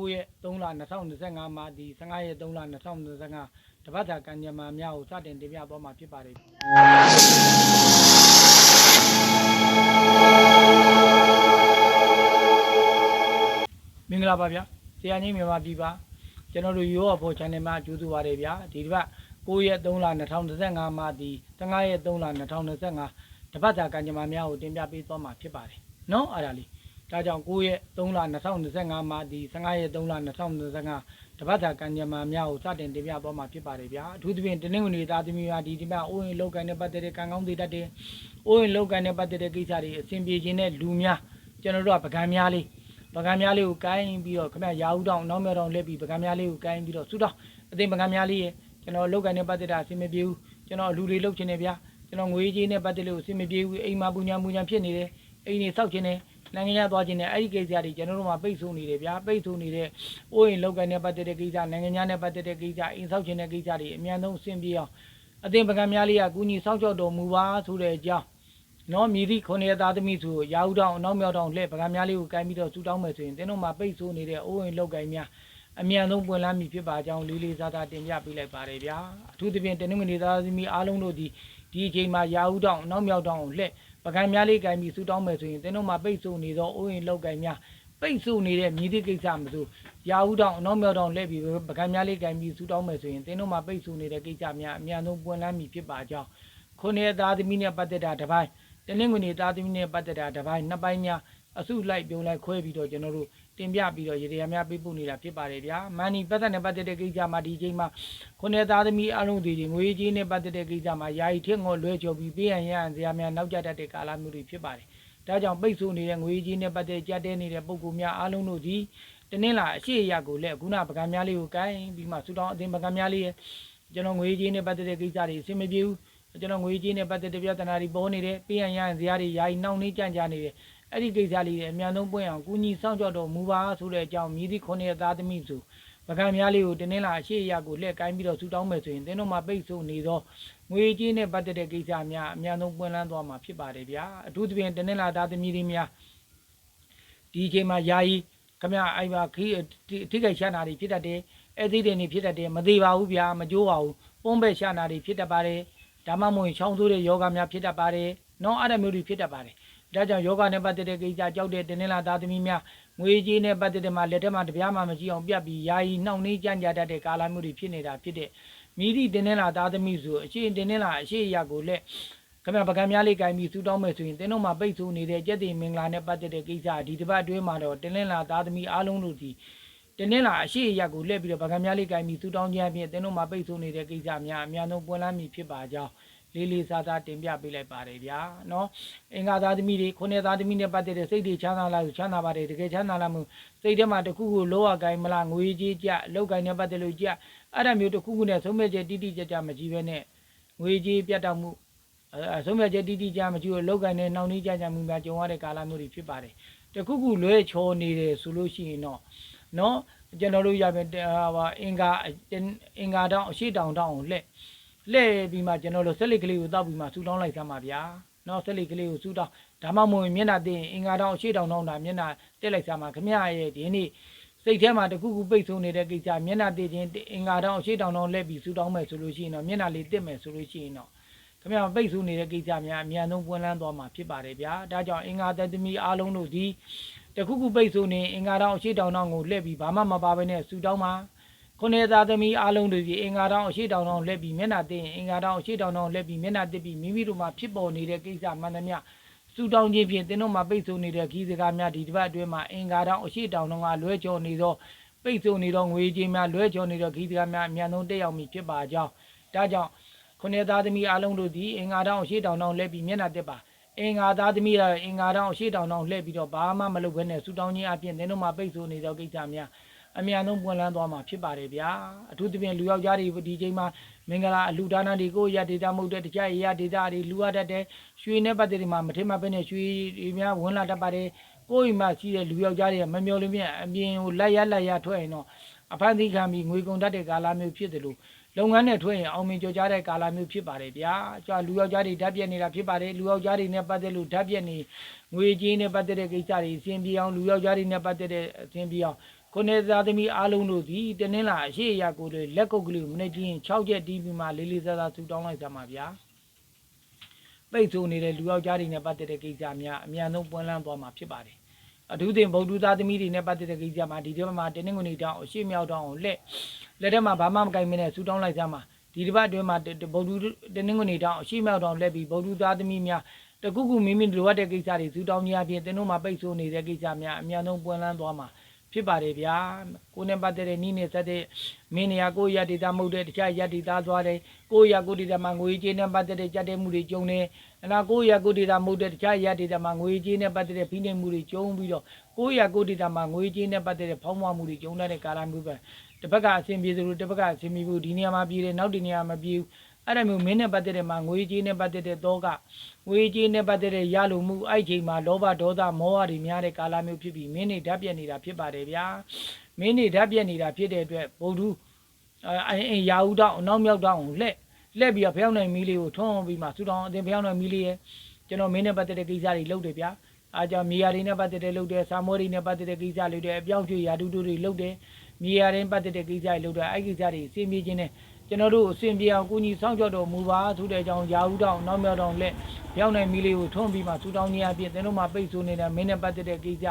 9ရက်3လ2025မှာဒီ15ရက်3လ2025တပတ်တာကံကြမ္မာများကိုစတင်တင်ပြသွားမှာဖြစ်ပါတယ်မင်္ဂလာပါဗျာဆရာကြီးမြန်မာပြည်ပါကျွန်တော်တို့ရိုးရဖို့ channel မှာကြိုးစားပါတယ်ဗျာဒီတစ်ပတ်9ရက်3လ2025မှာဒီ15ရက်3လ2025တပတ်တာကံကြမ္မာများကိုတင်ပြပေးသွားမှာဖြစ်ပါတယ်နော်အဲ့ဒါလေး ဒါကြောင့်9ရက်3လ2025မှာဒီ15ရက်3လ2025တပတ်တာကံကြမ္မာများကိုစတင်တင်ပြသွားမှာဖြစ်ပါတယ်ဗျာအထူးသဖြင့်တင်းနှင်းဝင်တွေသားသမီးများဒီဒီမှာအိုးရင်လောက်ကန်တဲ့ပတ်သက်တဲ့ကံကောင်းသေးတတ်တယ်အိုးရင်လောက်ကန်တဲ့ပတ်သက်တဲ့ကိစ္စတွေအဆင်ပြေခြင်းတဲ့လူများကျွန်တော်တို့ကပကံများလေးပကံများလေးကိုကိုင်းပြီးတော့ခင်ဗျရာဦးတောင်နောက်မြောက်တောင်လက်ပြီးပကံများလေးကိုကိုင်းပြီးတော့ဆူတော့အသိပကံများလေးရဲ့ကျွန်တော်လောက်ကန်တဲ့ပတ်သက်တာအဆင်မပြေဘူးကျွန်တော်လူတွေလောက်ချင်တယ်ဗျာကျွန်တော်ငွေကြေးနဲ့ပတ်သက်လို့အဆင်မပြေဘူးအိမ်မှာပူညာပူညာဖြစ်နေတယ်အိမ်နေစောက်ချင်တယ် နိုင်ငံခြားသွားခြင်းနဲ့အဲ့ဒီကိစ္စတွေကျွန်တော်တို့မှာပိတ်ဆို့နေတယ်ဗျာပိတ်ဆို့နေတဲ့အိုးရင်လောက်ကန်နဲ့ပတ်သက်တဲ့ကိစ္စနိုင်ငံခြားနဲ့ပတ်သက်တဲ့ကိစ္စအိမ်ဆောက်ခြင်းတဲ့ကိစ္စတွေအများဆုံးအဆင်ပြေအောင်အသင်ပကံများလေးကကုညီစောင့်ကြောက်တော်မူပါဆိုတဲ့အကြောင်းနော်မြည်သည့်ခုနှစ်သားသမီးဆိုရာဟုတောင်အနောက်မြောက်တောင်လှည့်ပကံများလေးကိုကင်ပြီးတော့ဆူတောင်းမယ်ဆိုရင်တင်းတို့မှာပိတ်ဆို့နေတဲ့အိုးရင်လောက်ကန်များအမြန်ဆုံးပွင့်လန်းပြီဖြစ်ပါကြောင်းလေးလေးစားစားတင်ပြပေးလိုက်ပါတယ်ဗျာအထူးသဖြင့်တင်းနှမနေသားသမီးအားလုံးတို့ဒီ ဒီအချိန်မှာရာဟုတောင်အနောက်မြောက်တောင်ကိုလှည့်ပကံများလေးကင်ပြီးဆူတောင်းမယ်ဆိုရင်တင်းတို့မှာပိတ်ဆို့နေသောအိုးရင်လောက်ကင်များပိတ်ဆို့နေတဲ့မြည်သည့်ကိစ္စမဆိုရာဟုတောင်အနောက်မြောက်တောင်လှည့်ပြီးပကံများလေးကင်ပြီးဆူတောင်းမယ်ဆိုရင်တင်းတို့မှာပိတ်ဆို့နေတဲ့ကိစ္စများအများဆုံးပွင့်လန်းမည်ဖြစ်ပါကြောင်းခုနှစ်သားသမီးနဲ့ပတ်သက်တာတစ်ပိုင်းတင်းနှင်းဝင်သားသမီးနဲ့ပတ်သက်တာတစ်ပိုင်းနှစ်ပိုင်းများအစုလိုက်ပြုံလိုက်ခွဲပြီးတော့ကျွန်တော်တို့ တင်ပြပြီးတော့ရေတရားများပေးပို့နေတာဖြစ်ပါတယ်ဗျာမန်နီပတ်သက်နဲ့ပတ်သက်တဲ့ကိစ္စမှာဒီချိန်မှာခုနှစ်သားသမီးအလုံးတွေငွေကြီးနဲ့ပတ်သက်တဲ့ကိစ္စမှာယာယီထက်ငေါ်လွဲချော်ပြီးပေးရန်ရန်ဇာများနောက်ကျတတ်တဲ့ကာလမျိုးတွေဖြစ်ပါတယ်ဒါကြောင့်ပိတ်ဆို့နေတဲ့ငွေကြီးနဲ့ပတ်သက်ကြက်တဲနေတဲ့ပုံကူများအလုံးတို့ဒီတနင်္လာအရှိအရာကိုလည်းခုနပကံများလေးကိုကိုင်းပြီးမှဆူတောင်းအသင်ပကံများလေးရဲ့ကျွန်တော်ငွေကြီးနဲ့ပတ်သက်တဲ့ကိစ္စတွေအဆင်မပြေဘူးကျွန်တော်ငွေကြီးနဲ့ပတ်သက်တဲ့ပြဿနာတွေပေါ်နေတယ်ပေးရန်ရန်ဇာတွေယာယီနှောင့်နှေးကြံ့ကြနေတယ် အဲ့ဒီကိစ္စလေးတွေအများဆုံးပွင့်အောင်ကုညီစောင့်ကြောက်တော်မူပါဆိုတဲ့အကြောင်းမြည်သည့်ခုနှစ်သားသမီးဆိုပကံများလေးကိုတင်းနှင်းလာအရှိအရာကိုလှည့်ကိုင်းပြီးတော့ဆူတောင်းမယ်ဆိုရင်တင်းတို့မှာပိတ်ဆို့နေသောငွေကြေးနဲ့ပတ်သက်တဲ့ကိစ္စများအများဆုံးပွင့်လန်းသွားမှာဖြစ်ပါတယ်ဗျာအထူးသဖြင့်တင်းနှင်းလာသားသမီးတွေများဒီအချိန်မှာယာယီခမအိုင်ပါခီးထိခိုက်ရှာနာတွေဖြစ်တတ်တယ်အဲ့ဒီတွေနေဖြစ်တတ်တယ်မသေးပါဘူးဗျာမကြိုးပါဘူးပုံးပဲရှာနာတွေဖြစ်တတ်ပါတယ်ဒါမှမဟုတ်ချောင်းဆိုးတဲ့ယောဂများဖြစ်တတ်ပါတယ်နော်အဲ့ဒါမျိုးတွေဖြစ်တတ်ပါတယ် ဒါကြောင့်ယောဂနဲ့ပတ်သက်တဲ့ကိစ္စကြောက်တဲ့တင်းနှင်းလာသားသမီးများငွေကြေးနဲ့ပတ်သက်တဲ့မှာလက်ထက်မှာတပြားမှမကြည့်အောင်ပြတ်ပြီးယာယီနှောင့်နှေးကြံ့ကြာတတ်တဲ့ကာလမျိုးတွေဖြစ်နေတာဖြစ်တဲ့မိသည့်တင်းနှင်းလာသားသမီးဆိုအရှိတင်းနှင်းလာအရှိအရာကိုလက်ခမပကံများလေးကင်ပြီးစူတောင်းမယ်ဆိုရင်တင်းတို့မှာပိတ်ဆို့နေတဲ့ကြက်တင်မင်္ဂလာနဲ့ပတ်သက်တဲ့ကိစ္စဒီတစ်ပတ်အတွင်းမှာတော့တင်းနှင်းလာသားသမီးအားလုံးတို့ဒီတင်းနှင်းလာအရှိအရာကိုလက်ပြီးတော့ပကံများလေးကင်ပြီးစူတောင်းခြင်းအပြင်တင်းတို့မှာပိတ်ဆို့နေတဲ့ကိစ္စများအများဆုံးပွင့်လန်းမည်ဖြစ်ပါကြောင်း လေးလေးစားစားတင်ပြပေးလိုက်ပါတယ်ဗျာနော်အင်္ဂါသားသမီးတွေခုနှစ်သားသမီးနဲ့ပတ်သက်တဲ့စိတ်တွေချမ်းသာလာလို့ချမ်းသာပါတယ်တကယ်ချမ်းသာလာမှုစိတ်ထဲမှာတစ်ခုခုလောရကိုင်းမလားငွေကြီးကြလောက်ကိုင်းနဲ့ပတ်သက်လို့ကြအဲ့ဒါမျိုးတစ်ခုခုနဲ့သုံးမဲ့ချက်တိတိကျကျမကြည့်ပဲနဲ့ငွေကြီးပြတ်တောက်မှုအဲသုံးမဲ့ချက်တိတိကျမကြည့်လို့လောက်ကိုင်းနဲ့နှောင့်နှေးကြကြမှုများကြုံရတဲ့ကာလမျိုးတွေဖြစ်ပါတယ်တခုခုလွဲချော်နေတယ်ဆိုလို့ရှိရင်တော့နော်ကျွန်တော်တို့ရပြန်ဟာအင်္ဂါအင်္ဂါတောင်အရှိတောင်တောင်ကိုလှည့် လှည့်ပြီးမှကျွန်တော်တို့ဆက်လစ်ကလေးကိုတောက်ပြီးမှဆူတောင်းလိုက်သမှာဗျာနော်ဆက်လစ်ကလေးကိုဆူတောင်းဒါမှမဟုတ်မျက်နှာသိရင်အင်္ဂါတောင်အရှိတောင်တောင်တာမျက်နှာတက်လိုက်သမှာခမရရဲ့ဒီနေ့စိတ်ထဲမှာတခုခုပိတ်ဆိုးနေတဲ့ကိစ္စမျက်နှာသိခြင်းအင်္ဂါတောင်အရှိတောင်တောင်လက်ပြီးဆူတောင်းမယ်ဆိုလို့ရှိရင်တော့မျက်နှာလေးတက်မယ်ဆိုလို့ရှိရင်တော့ခမရပိတ်ဆိုးနေတဲ့ကိစ္စများအများဆုံးပွင့်လန်းသွားမှာဖြစ်ပါတယ်ဗျာဒါကြောင့်အင်္ဂါတသမီအားလုံးတို့ဒီတခုခုပိတ်ဆိုးနေအင်္ဂါတောင်အရှိတောင်တောင်ကိုလှည့်ပြီးဘာမှမပါဘဲနဲ့ဆူတောင်းမှာ ခုနှစ်သားသမီးအားလုံးတွေဒီအင်္ဂါတောင်အရှိတောင်တောင်လက်ပြီးမျက်နှာသိရင်အင်္ဂါတောင်အရှိတောင်တောင်လက်ပြီးမျက်နှာတစ်ပြီးမိမိတို့မှာဖြစ်ပေါ်နေတဲ့ကိစ္စမှန်သမျှစူတောင်းခြင်းဖြင့်တင်းတို့မှာပိတ်ဆို့နေတဲ့ခီးစကားများဒီတစ်ပတ်အတွင်းမှာအင်္ဂါတောင်အရှိတောင်တောင်ကလွဲချော်နေသောပိတ်ဆို့နေသောငွေကြေးများလွဲချော်နေသောခီးစကားများအများဆုံးတက်ရောက်မိဖြစ်ပါကြောင်းဒါကြောင့်ခုနှစ်သားသမီးအားလုံးတို့သည်အင်္ဂါတောင်အရှိတောင်တောင်လက်ပြီးမျက်နှာတစ်ပါအင်္ဂါသားသမီးရအင်္ဂါတောင်အရှိတောင်တောင်လှည့်ပြီးတော့ဘာမှမလုပ်ဘဲနဲ့စူတောင်းခြင်းအပြင်တင်းတို့မှာပိတ်ဆို့နေသောကိစ္စများ အမြန်ဆုံးပွင့်လန်းသွားမှာဖြစ်ပါတယ်ဗျာအထူးသဖြင့်လူယောက်ျားတွေဒီချိန်မှာမင်္ဂလာအလူဒါနတွေကိုရဒေတာမဟုတ်တဲ့တခြားရဒေတာတွေလူရတတ်တဲ့ရွှေနဲ့ပတ်သက်တွေမှာမထင်မှပဲနဲ့ရွှေတွေများဝင်လာတတ်ပါတယ်ကိုယ်အိမ်မှာရှိတဲ့လူယောက်ျားတွေကမမျော်လင့်မြအပြင်ကိုလိုက်ရလိုက်ရထွက်ရင်တော့အဖန်သိခံပြီးငွေကုန်တတ်တဲ့ကာလမျိုးဖြစ်တယ်လို့လုပ်ငန်းနဲ့ထွက်ရင်အောင်မြင်ကြော်ကြားတဲ့ကာလမျိုးဖြစ်ပါတယ်ဗျာကျလူယောက်ျားတွေဓာတ်ပြက်နေတာဖြစ်ပါတယ်လူယောက်ျားတွေနဲ့ပတ်သက်လို့ဓာတ်ပြက်နေငွေကြေးနဲ့ပတ်သက်တဲ့ကိစ္စတွေအစဉ်ပြေအောင်လူယောက်ျားတွေနဲ့ပတ်သက်တဲ့အစဉ်ပြေအောင် ခုနှစ်သားသမီးအားလုံးတို့သည်တနင်္လာအရှိအရာကိုလေလက်ကုပ်ကလေးကိုမနေ့ကင်း6ချက်တီးပြီးမှလေးလေးစားစားဆူတောင်းလိုက်ကြပါဗျာပိတ်ဆိုနေတဲ့လူယောက်ျားတွေနဲ့ပတ်သက်တဲ့ကိစ္စများအများဆုံးပွင့်လန်းသွားမှာဖြစ်ပါတယ်အထူးသဖြင့်ဗုဒ္ဓသားသမီးတွေနဲ့ပတ်သက်တဲ့ကိစ္စမှာဒီတစ်ပတ်မှာတင်းငွေနေတောင်းအရှိမြောက်တောင်းကိုလက်လက်ထက်မှာဘာမှမကင်မနဲ့ဆူတောင်းလိုက်ကြမှာဒီတစ်ပတ်အတွင်းမှာဗုဒ္ဓတင်းငွေနေတောင်းအရှိမြောက်တောင်းလက်ပြီးဗုဒ္ဓသားသမီးများတခုခုမိမိလိုအပ်တဲ့ကိစ္စတွေဆူတောင်းခြင်းအပြင်တင်းတို့မှာပိတ်ဆိုနေတဲ့ကိစ္စများအများဆုံးပွင့်လန်းသွားမှာ ဖြစ်ပါတယ်ဗျာကိုယ်နဲ့ပတ်သက်တဲ့နီးနေသက်တဲ့မင်းနေရာကိုယ့်ရဒေတာမဟုတ်တဲ့တခြားရဒေတာသွားတယ်ကိုယ့်ရကိုယ်ဒေတာမှာငွေကြေးနဲ့ပတ်သက်တဲ့ကြက်တဲ့မှုတွေကျုံနေအလားကိုယ့်ရကိုယ်ဒေတာမဟုတ်တဲ့တခြားရဒေတာမှာငွေကြေးနဲ့ပတ်သက်တဲ့ဖိနှိပ်မှုတွေကျုံပြီးတော့ကိုယ့်ရကိုယ်ဒေတာမှာငွေကြေးနဲ့ပတ်သက်တဲ့ဖောင်းမမှုတွေကျုံတဲ့ကာလမျိုးပဲတစ်ဖက်ကအဆင်ပြေသလိုတစ်ဖက်ကအဆင်ပြေဘူးဒီနေရာမှာပြေတယ်နောက်ဒီနေရာမှာပြေဘူး အဲ့ဒါမျိုးမင်းနဲ့ပတ်သက်တဲ့မှာငွေကြေးနဲ့ပတ်သက်တဲ့တောကငွေကြေးနဲ့ပတ်သက်တဲ့ရလိုမှုအဲ့ချိန်မှာလောဘဒေါသမောဟတွေများတဲ့ကာလမျိုးဖြစ်ပြီးမင်းနေဓာတ်ပြက်နေတာဖြစ်ပါတယ်ဗျာမင်းနေဓာတ်ပြက်နေတာဖြစ်တဲ့အတွက်ဗုဒ္ဓအဲအင်းရာဟုတောင်းအနောက်မြောက်တောင်းကိုလှက်လှက်ပြီးတော့ဖျောင်းနိုင်မီလေးကိုထွန်းပြီးမှဆူတောင်းအတင်ဖျောင်းနိုင်မီလေးရဲ့ကျွန်တော်မင်းနဲ့ပတ်သက်တဲ့ကိစ္စတွေလုပ်တယ်ဗျာအားကြောင့်မြေယာတွေနဲ့ပတ်သက်တဲ့လုပ်တယ်စာမောတွေနဲ့ပတ်သက်တဲ့ကိစ္စလုပ်တယ်အပြောင်းရွှေ့ရာတူတူတွေလုပ်တယ်မြေယာတွေပတ်သက်တဲ့ကိစ္စတွေလုပ်တယ်အဲ့ကိစ္စတွေအစီအပြေချင်းနဲ့ ကျွန်တော်တို့အစဉ်ပြေအောင်ကုညီဆောင်ကြတော်မူပါသူတဲ့အကြောင်းရာဟုတောင်းနောက်မြောက်တောင်းလက်ရောက်နိုင်မီလေးကိုထုံးပြီးမှစူတောင်းခြင်းအပြင်သင်တို့မှာပိတ်ဆို့နေတဲ့မင်းနဲ့ပတ်သက်တဲ့ကိစ္စ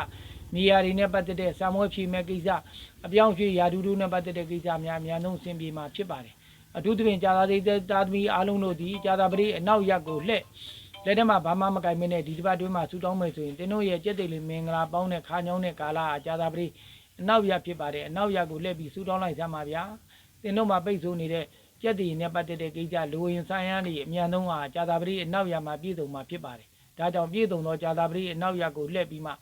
မြေယာတွေနဲ့ပတ်သက်တဲ့ဆာမွေးဖြေမဲ့ကိစ္စအပြောင်းရွှေ့ရာဒူးဒူးနဲ့ပတ်သက်တဲ့ကိစ္စများအများဆုံးအစဉ်ပြေမှာဖြစ်ပါတယ်အထူးသဖြင့်ကြာသာသေးတဲ့တာသမီအားလုံးတို့ဒီကြာသာပရိအနောက်ရက်ကိုလှက်လက်ထက်မှာဘာမှမကင်မနဲ့ဒီတစ်ပတ်တွင်းမှာစူတောင်းမယ်ဆိုရင်သင်တို့ရဲ့ကြက်တိတ်လေးမင်္ဂလာပေါင်းတဲ့ခါညောင်းတဲ့ကာလအကြာသာပရိအနောက်ရက်ဖြစ်ပါတယ်အနောက်ရက်ကိုလှက်ပြီးစူတောင်းလိုက်စမ်းပါဗျာ သင်တို့မှာပိတ်ဆို့နေတဲ့ကြက်တည်နဲ့ပတ်သက်တဲ့ကိစ္စလူဝင်ဆိုင်ရန်တွေအမြန်ဆုံးဟာကြာသာပတိအနောက်ရမှာပြည့်စုံမှာဖြစ်ပါတယ်။ဒါကြောင့်ပြည့်စုံသောကြာသာပတိအနောက်ရကိုလှည့်ပြီးမှ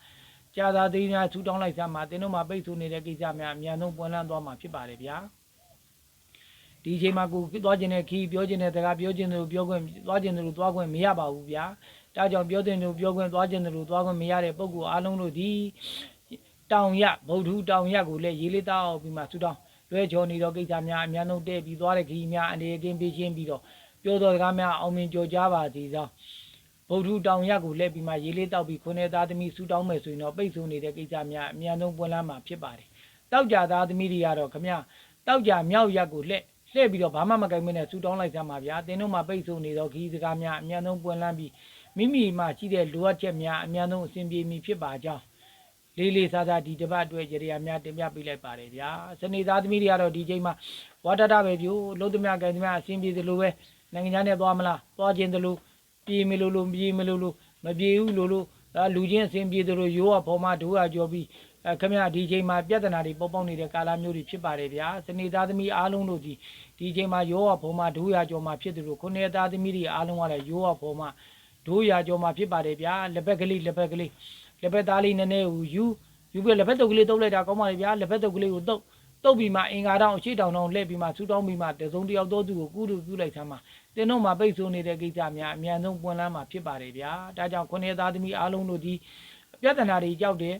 ကြာသာသေးများထူတောင်းလိုက်စမ်းမှာတင်းတို့မှာပိတ်ဆို့နေတဲ့ကိစ္စများအမြန်ဆုံးပွင့်လန်းသွားမှာဖြစ်ပါတယ်ဗျာ။ဒီအချိန်မှာကိုသွားခြင်းနဲ့ခီးပြောခြင်းနဲ့စကားပြောခြင်းတို့ပြောခွင့်သွားခြင်းတို့သွားခွင့်မရပါဘူးဗျာ။ဒါကြောင့်ပြောခြင်းတို့ပြောခွင့်သွားခြင်းတို့သွားခွင့်မရတဲ့ပုဂ္ဂိုလ်အားလုံးတို့ဒီတောင်ရဗုဒ္ဓတောင်ရကိုလည်းရေးလေးတောက်ပြီးမှထူတောင်း လွဲချော်နေတော့ကိစ္စများအများဆုံးတဲ့ပြီးသွားတဲ့ခရီးများအနေအကင်းပေးခြင်းပြီးတော့ပြောတော်စကားများအောင်မြင်ကြော်ကြားပါစေသောဗုဒ္ဓတောင်ရက်ကိုလှည့်ပြီးမှရေးလေးတောက်ပြီးခွနဲ့သားသမီးဆူတောင်းမယ်ဆိုရင်တော့ပိတ်ဆို့နေတဲ့ကိစ္စများအများဆုံးပွင့်လန်းမှာဖြစ်ပါတယ်။တောက်ကြသားသမီးတွေကတော့ခမတောက်ကြမြောက်ရက်ကိုလှည့်လှည့်ပြီးတော့ဘာမှမကင်မနဲ့ဆူတောင်းလိုက်စမ်းပါဗျာ။တင်းတို့မှပိတ်ဆို့နေတော့ခရီးစကားများအများဆုံးပွင့်လန်းပြီးမိမိမှရှိတဲ့လိုအပ်ချက်များအများဆုံးအဆင်ပြေမည်ဖြစ်ပါကြောင်း လေးလေးစားစားဒီတစ်ပတ်အတွက်ကြရများတင်ပြပေးလိုက်ပါတယ်ဗျာစနေသားသမီးတွေကတော့ဒီချိန်မှာဝါတတပဲပြို့လုံးသမျှကံသမျှအဆင်ပြေသလိုပဲနိုင်ငံခြားနဲ့သွားမလားသွားခြင်းသလိုပြေမလို့လို့မပြေမလို့လို့မပြေဘူးလို့လို့ဒါလူချင်းအဆင်ပြေသလိုရိုးကဖော်မဒိုးကကြော်ပြီးအဲခမရဒီချိန်မှာပြဿနာတွေပေါပေါက်နေတဲ့ကာလမျိုးတွေဖြစ်ပါတယ်ဗျာစနေသားသမီးအားလုံးတို့ဒီဒီချိန်မှာရိုးကဖော်မဒိုးရကြော်မှာဖြစ်တယ်လို့ခုနှစ်သားသမီးတွေအားလုံးကလည်းရိုးကဖော်မဒိုးရကြော်မှာဖြစ်ပါတယ်ဗျာလက်ဘက်ကလေးလက်ဘက်ကလေး လက်ဘက်သားလေးနည်းနည်းဟူယူယူပြီးလက်ဖက်တုပ်ကလေးတုပ်လိုက်တာကောင်းပါလေဗျာလက်ဖက်တုပ်ကလေးကိုတုပ်တုပ်ပြီးမှအင်္ဂါတောင်အရှိတောင်တောင်လှည့်ပြီးမှဆူတောင်းပြီးမှတစုံတစ်ယောက်သောသူကိုကူးလို့ပြုလိုက်သမ်းမှာတင်းတို့မှာပိတ်ဆိုးနေတဲ့ကိစ္စများအမြန်ဆုံးပွင့်လန်းမှာဖြစ်ပါတယ်ဗျာဒါကြောင့်ခုနှစ်သားသမီးအားလုံးတို့ဒီပြဿနာတွေကြောက်တယ်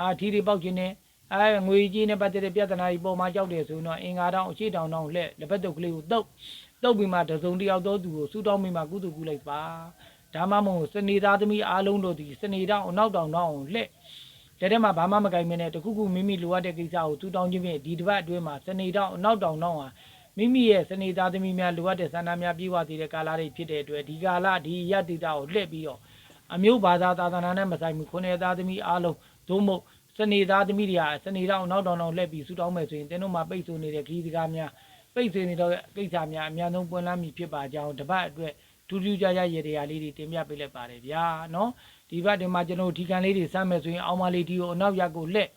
အာထီတွေပေါက်ခြင်းနဲ့အဲငွေကြီးနဲ့ပတ်သက်တဲ့ပြဿနာတွေပေါ်မှာကြောက်တယ်ဆိုရင်တော့အင်္ဂါတောင်အရှိတောင်တောင်လှည့်လက်ဖက်တုပ်ကလေးကိုတုပ်တုပ်ပြီးမှတစုံတစ်ယောက်သောသူကိုဆူတောင်းပြီးမှကုသပြုလိုက်ပါ ဒါမှမဟုတ်စနေသားသမီးအားလုံးတို့ဒီစနေတောင်အနောက်တောင်တောင်လှည့်လက်ထဲမှာဘာမှမကင်မနဲ့တခုခုမိမိလိုအပ်တဲ့ကိစ္စကိုတူတောင်းခြင်းဖြင့်ဒီတစ်ပတ်အတွင်းမှာစနေတောင်အနောက်တောင်တောင်ဟာမိမိရဲ့စနေသားသမီးများလိုအပ်တဲ့ဆန္ဒများပြည့်ဝသေးတဲ့ကာလတွေဖြစ်တဲ့အတွက်ဒီကာလဒီရတ္တိတာကိုလှည့်ပြီးတော့အမျိုးဘာသာသာသနာနဲ့မဆိုင်ဘူးခုနှစ်သားသမီးအားလုံးသို့မဟုတ်စနေသားသမီးတွေဟာစနေတောင်အနောက်တောင်တောင်လှည့်ပြီးဆူတောင်းမယ်ဆိုရင်တင်းတို့မှာပိတ်ဆို့နေတဲ့ခရီးစကားများပိတ်ဆို့နေတဲ့ကိစ္စများအများဆုံးပွင့်လန်းမည်ဖြစ်ပါကြောင်းတပတ်အတွက် ထူးထူးခြားခြားရေတရားလေးတွေတင်ပြပေးလိုက်ပါတယ်ဗျာနော်ဒီဘက်ဒီမှာကျွန်တော်ဒီကန်လေးတွေစမ်းမယ်ဆိုရင်အောင်မလေးဒီကိုအနောက်ရက်ကိုလက်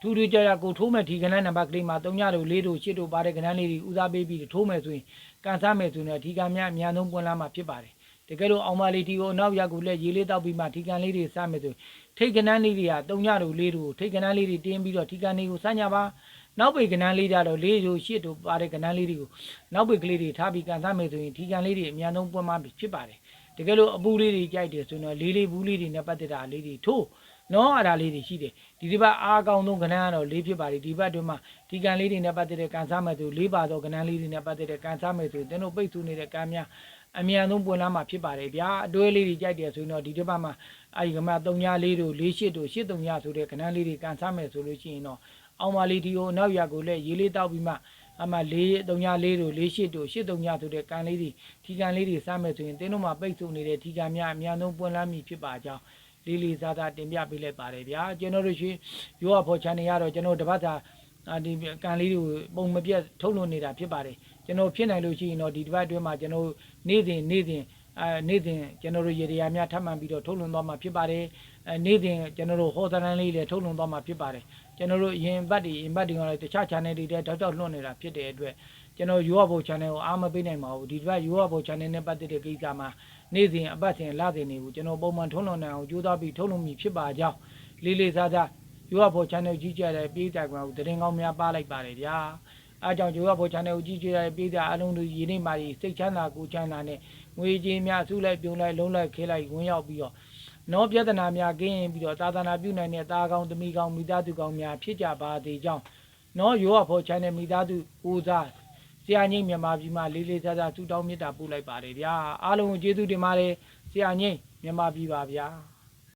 ထူးထူးကြကြကိုထိုးမဲ့ဒီကနန်းနံပါတ်ကလေးမှာ3ညတို့4တို့8တို့ပါတဲ့ကနန်းလေးတွေဦးစားပေးပြီးထိုးမယ်ဆိုရင်ကန်စားမယ်ဆိုရင်ဒီကန်များအများဆုံးပွင့်လာမှာဖြစ်ပါတယ်တကယ်လို့အောင်မလေးဒီကိုအနောက်ရက်ကိုလက်ရေးလေးတောက်ပြီးမှဒီကန်လေးတွေစမ်းမယ်ဆိုရင်ထိတ်ကနန်းလေးတွေက3ညတို့4တို့ထိတ်ကနန်းလေးတွေတင်းပြီးတော့ဒီကန်လေးကိုစမ်းကြပါ နောက်ပေကနန်းလေးကြတော့၄တို့၈တို့ပါတဲ့ကနန်းလေးတွေကိုနောက်ပေကလေးတွေထားပြီးကန်စားမယ်ဆိုရင်ဒီကန်လေးတွေအများဆုံးပွင့်မှာဖြစ်ပါတယ်တကယ်လို့အပူလေးတွေကြိုက်တယ်ဆိုရင်တော့လေးလေးဘူးလေးတွေနဲ့ပတ်သက်တာလေးတွေထိုးနော်အရာလေးတွေရှိတယ်ဒီဒီဘက်အားကောင်းဆုံးကဏ္ဍကတော့လေးဖြစ်ပါတယ်ဒီဘက်အတွင်းမှာဒီကန်လေးတွေနဲ့ပတ်သက်တဲ့ကန်စားမဲ့သူလေးပါသောကဏ္ဍလေးတွေနဲ့ပတ်သက်တဲ့ကန်စားမဲ့သူတင်းတို့ပိတ်ဆို့နေတဲ့ကန်များအမြန်ဆုံးပွင့်လာမှာဖြစ်ပါတယ်ဗျာအတွဲလေးတွေကြိုက်တယ်ဆိုရင်တော့ဒီတစ်ပတ်မှာအဲဒီကမှ3လေးတို့48တို့83ဆိုတဲ့ခဏလေးတွေကန်ဆမယ်ဆိုလို့ရှိရင်တော့ အောင်ပါလေးဒီကိုအနောက်ရကိုလည်းရေးလေးတောက်ပြီးမှအမှ4 34တို့48တို့83ဆိုတဲ့ကန်လေးတွေထီကန်လေးတွေစမယ်ဆိုရင်တင်းတို့မှာပိတ်ဆို့နေတဲ့ထီကန်များအမြန်ဆုံးပွင့်လာမည်ဖြစ်ပါကြောင်းလေးလေးစားစားတင်ပြပေးလိုက်ပါတယ်ဗျာကျွန်တော်တို့ရှိရိုးရဖို့ channel ရတော့ကျွန်တော်တပတ်သာအာဒီကန်လေးတွေကိုပုံမပြတ်ထုတ်လွှင့်နေတာဖြစ်ပါတယ်ကျွန်တော်ဖြစ်နိုင်လို့ရှိရင်တော့ဒီတပတ်အတွင်းမှာကျွန်တော်နေ့စဉ်နေ့စဉ်အဲနေ့စဉ်ကျွန်တော်တို့ရေရာများထပ်မံပြီးတော့ထုတ်လွှင့်သွားမှာဖြစ်ပါတယ်အဲနေ့စဉ်ကျွန်တော်တို့ဟောသရန်လေးတွေထုတ်လွှင့်သွားမှာဖြစ်ပါတယ်ကျွန်တော်တို့ရင်ဘတ်တွေရင်ဘတ်တွေကလည်းတခြား channel တွေတဲ့တောက်တောက်လွှင့်နေတာဖြစ်တဲ့အတွက်ကျွန်တော်ရိုးရဖို့ channel ကိုအားမပေးနိုင်ပါဘူးဒီတပတ်ရိုးရဖို့ channel နဲ့ပတ်သက်တဲ့ကိစ္စမှာနေ့စဉ်အပတ်စဉ်လစဉ်တွေကိုကျွန်တော်ပုံမှန်ထုံးလွှင့်နိုင်အောင်ကြိုးစားပြီးထုံးလွှင့်မိဖြစ်ပါကြောင်းလေးလေးစားစားရိုးရဖို့ channel ကြီးကြတဲ့ပြည်တိုင်ကောင်တရင်ကောင်းများပါလိုက်ပါတယ်ဗျာအားကြောင့်ရိုးရဖို့ channel ကိုကြီးကြတဲ့ပြည်တိုင်အလုံးတို့ရင်းနေပါလိစိတ်ချမ်းသာကိုယ်ချမ်းသာနဲ့ငွေကြေးများစုလိုက်ပြုံလိုက်လုံးလိုက်ခဲလိုက်ဝင်ရောက်ပြီးတော့ နောပြဿနာများကင်းရင်ပြီးတော့သာသနာပြုနိုင်တဲ့သားကောင်းသမီးကောင်းမိသားစုကောင်းများဖြစ်ကြပါသေးကြောင်းနောရိုးရဖို့ channel မိသားစုဦးစားဆရာငိမ့်မြန်မာပြည်မှာလေးလေးစားစားဆုတောင်းမေတ္တာပို့လိုက်ပါတယ်ဗျာအားလုံးကိုကျေးဇူးတင်ပါတယ်ဆရာငိမ့်မြန်မာပြည်ပါဗျာ